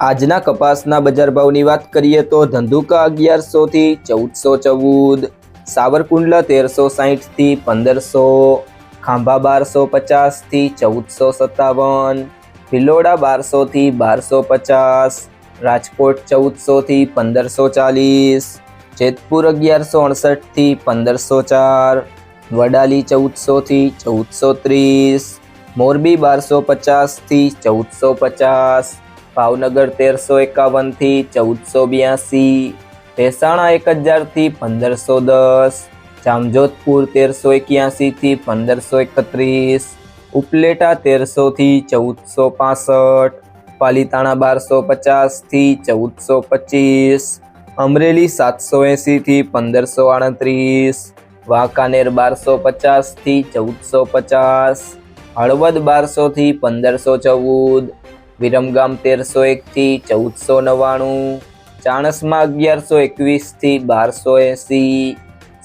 આજના કપાસના બજાર ભાવની વાત કરીએ તો ધંધુકા અગિયારસો થી ચૌદસો ચૌદ, સાવરકુંડલા તેરસો સાહીઠથી પંદરસો, ખાંભા બારસો પચાસથી ચૌદસો સત્તાવન, ભિલોડા બારસો થી બારસો પચાસ, રાજકોટ ચૌદસો થી પંદરસો ચાલીસ, જેતપુર અગિયારસો અડસઠથી પંદરસો ચાર, વડાલી ચૌદસો થી ચૌદસો ત્રીસ, મોરબી બારસો પચાસથી ચૌદસો પચાસ ભાવનગર તેરસો એકાવનથી ચૌદસો બ્યાસી મહેસાણા એક હજારથી પંદરસો દસ, જામજોધપુર તેરસો એક્યાસીથી પંદરસો એકત્રીસ, ઉપલેટા તેરસોથી ચૌદસો પાસઠ, પાલીતાણા બારસો પચાસથી ચૌદસો પચીસ, અમરેલી સાતસો એંસીથી પંદરસો આડત્રીસ, વાંકાનેર બારસો પચાસથી ચૌદસો પચાસ, હળવદ બારસોથી પંદરસો ચૌદ વિરમગામ તેરસો એકથી ચૌદસો નવ્વાણું, ચાણસમાં અગિયારસો એકવીસથી બારસો એંસી,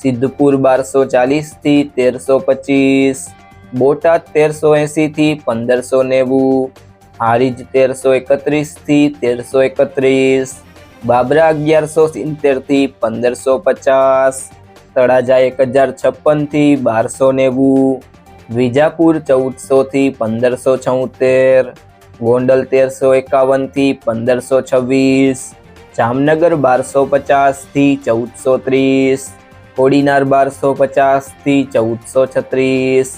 સિદ્ધપુર બારસો ચાલીસથી તેરસો પચીસ, બોટાદ તેરસો એંસીથી પંદરસો નેવું, હારીજ તેરસો એકત્રીસથી તેરસો એકત્રીસ, બાબરા અગિયારસો સિત્તેરથી પંદરસો પચાસ, તળાજા એક હજાર છપ્પનથી બારસો નેવું, વિજાપુર ચૌદસોથી પંદરસો છોતેર ગોંડલ તેરસો એકાવનથી પંદરસો છવ્વીસ, જામનગર બારસો પચાસથી ચૌદસો ત્રીસ, કોડીનાર બારસો પચાસથી ચૌદસો છત્રીસ,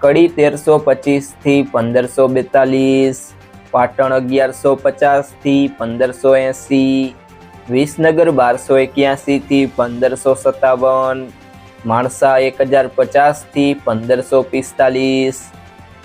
કડી તેરસો પચીસથી પંદરસો બેતાલીસ, પાટણ અગિયારસો પચાસથી પંદરસો એંસી, વિસનગર બારસો એક્યાસીથી પંદરસો સત્તાવન, માણસા એક હજાર પચાસથી પંદરસો પિસ્તાલીસ